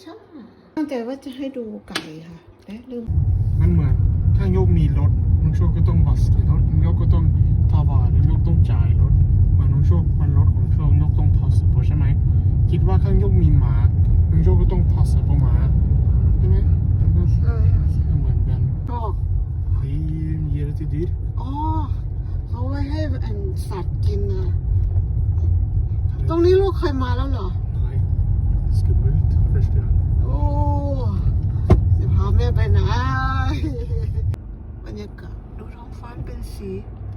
ใช่ตั้งใจว่าจะให้ดูไก่ค่ะและลืมมันเหมือน ถ้าโยกมีรถน้องโชคก็ต้องบัสกิรถน้องโยกก็ต้องทาวาน้องโยกต้องจ่ายรถเหมือนน้องโชคมันรถของโชคน้องต้องพอสปใช่ไหมคิดว่าข้างโยกมีหมาน้องโชคก็ต้องพอสปหมาใช่ไหมมันก็ใช่ค่ะใช่เหมือนกันชอบเฮ้ยเยอะที่ดีอ๋อเขาไว้ให้อันสัตว์กินนะตรงนี้ลูกเคยมาแล้วเหรอ Nej, skummelt första gången. โอ้จะพาแม่ไปไหนบรรยากาศดูท้องฟ้าเป็นสี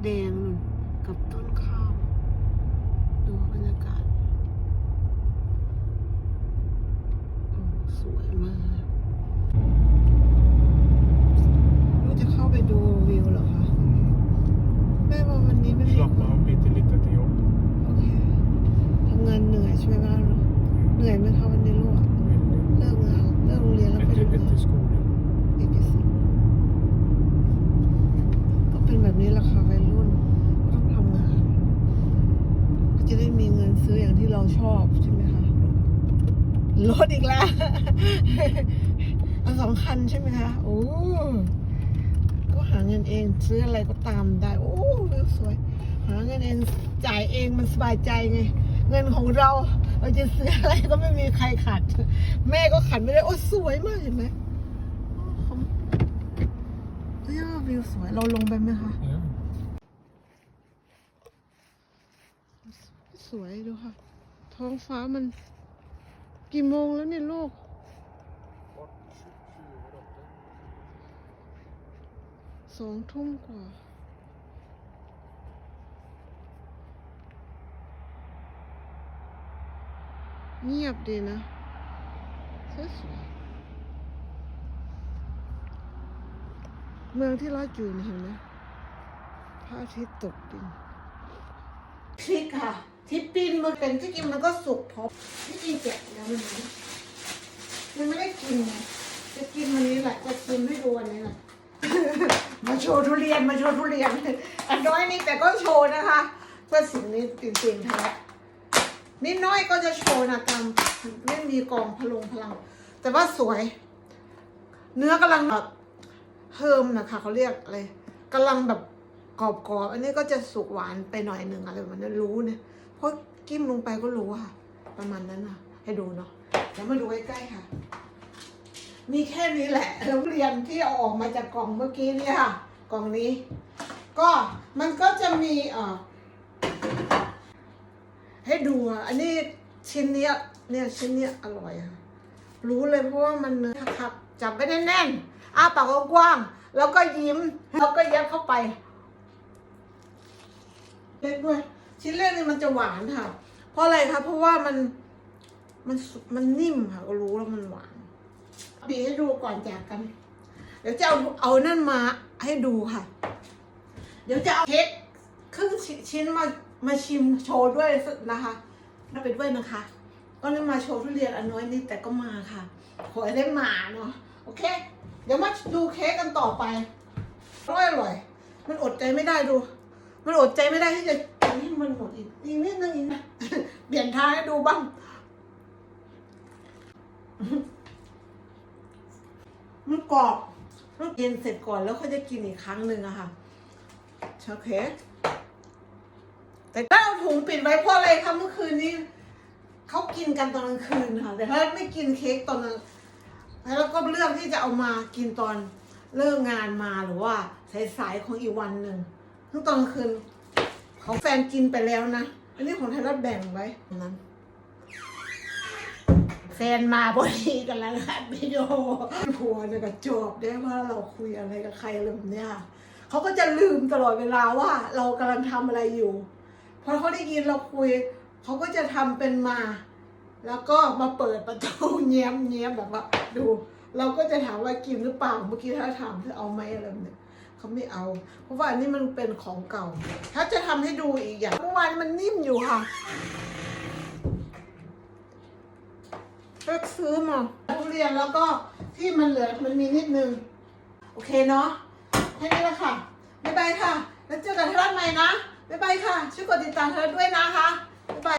แดงนู่นกับต้นข้าว ดูบรรยากาศโอ้สวยมากลูกจะเข้าไปดูวิวเหรอคะแม่ว่าวันนี้ไม่มี Slappa av lite, lite till jobb. โอเคทำงานเหนื่อยใช่ไหมบ้างลูกเหนื่อยไหมคะวันนี้ลูกอะ Väldigt. เลิกงานเลิกโรงเรียนแล้วไป Efter, ทำงาน efter skolan. เอกสิทธิ์ก็เป็นแบบนี้แหละค่ะวัยรุ่นก็ต้องทำงาน ก็จะได้มีเงินซื้ออย่างที่เราชอบใช่ไหมคะ รถอีกแล้วเอาสองคันใช่ไหมคะ โอ้ก็หาเงินเองซื้ออะไรก็ตามได้ โอ้วิวสวย หาเงินเองจ่ายเองมันสบายใจไง เงินของเรา เราจะซื้ออะไรก็ไม่มีใครขัด แม่ก็ขัดไม่ได้ โอ้สวยมากเห็นไหมเฮ้ยวิวสวย เราลงไปไหมคะ สวยดูค่ะ ท้องฟ้ามัน กี่โมงแล้วเนี่ยลูก สองทุ่มกว่า เงียบดีนะสวยเมืองที่เราอยู่นี่เห็นไหมพระอาทิตย์ตกดินพริกค่ะ ที่ปิ้นมันเป็นที่กินมันก็สุกพอที่กินแกะแล้วมันไม่มันไม่ได้กินไงจะกินวันนี้แหละจะกินให้ดูวันนี้แหละมาโชว์ทุเรียนมาโชว์ทุเรียนอันน้อยนี่แต่ก็โชว์นะคะ เพื่อสิ่งนี้จริงๆค่ะนิดน้อยก็จะโชว์นะตามไม่มีกองพลุงพลัง แต่ว่าสวย เนื้อกำลังแบบเฮิมนะคะเขาเรียกอะไรกำลังแบบกรอบๆ อันนี้ก็จะสุกหวานไปหน่อยหนึ่งอะไรแบบนั้นรู้เนี่ย ราะกิ้มลงไปก็รู้ค่ะ ประมาณนั้นนะให้ดูเนาะเดี๋ยวมาดูใกล้ๆค่ะ มีแค่นี้แหละโรงเรียนที่เอาออกมาจากกล่องเมื่อกี้เนี่ยค่ะ กล่องนี้ ก็มันก็จะมีเอ่อให้ดูอะอันนี้ชิ้นเนี้ยเนี่ยชิ้นเนี้ยอร่อยอะรู้เลยเพราะว่ามันเนื้อครับจับไปแน่นๆอ้าปากกว้างแล้วก็ยิ้ม แล้วก็ยัดเข้าไปเล็กด้วย ชิ้นแรกนี่มันจะหวานค่ะ เพราะอะไรคะเพราะว่ามันมันมันนิ่มค่ะ ก็รู้แล้วมันหวานบีให้ดูก่อนจากกัน เดี๋ยวจะเอาเอานั่นมาให้ดูค่ะ เดี๋ยวจะเอาเค้กครึ่งชิ้นมามาชิมโชว์ด้วยนะคะมาไปด้วยนะคะ ก็นี่มาโชว์ทุเรียนอันน้อยนิดแต่ก็มาค่ะขอให้ได้มาเนาะโอเค เดี๋ยวมาดูเค้กกันต่อไปอร่อยอร่อย มันอดใจไม่ได้ดู มันอดใจไม่ได้ที่จะ ให้มันหมดอีกอีกนิดนึงอีกนะเปลี่ยนทางให้ดูบ้าง มันกรอบต้องกินเสร็จก่อนแล้วเขาจะกินอีกครั้งหนึ่งอะค่ะโอเคแต่ถ้าเอาถุงปิดไว้เพราะอะไรคะเมื่อคืนนี้เขากินกันตอนกลางคืนค่ะ แต่ถ้าไม่กินเค้กตอนนั้นแล้วก็เลือกที่จะเอามากินตอนเลิกงานมาหรือว่าสายๆของอีกวันหนึ่งทั้งตอนกลางคืน ของแฟนกินไปแล้วนะ อันนี้ของไทยรัฐแบ่งไว้นั้นแฟนมาพอดีกันแล้วอัดวิดีโอผัวเนี่ยก็จบได้ว่าเราคุยอะไรกับใครอะไรแบบเนี้ยเขาก็จะลืมตลอดเวลาว่า เรากำลังทำอะไรอยู่พอเขาได้ยินเราคุยเขาก็จะทำเป็นมา แล้วก็มาเปิดประตูเงียบเงียบแบบว่าดู เราก็จะถามว่ากินหรือเปล่าเมื่อกี้ถ้าถามเธอเอาไหมอะไรแบบเนี้ย เขาไม่เอา เพราะว่าอันนี้มันเป็นของเก่า ถ้าจะทำให้ดูอีกอย่างเมื่อวานมันนิ่มอยู่ค่ะก็ซื้อมาทุเรียนแล้วก็ที่มันเหลือมันมีนิดนึง โอเคเนาะแค่นี้แหละค่ะบ๊ายบายค่ะ แล้วเจอกันที่ร้านใหม่นะบ๊ายบายค่ะช่วยกดติดตามเธอด้วยนะคะบ๊ายบาย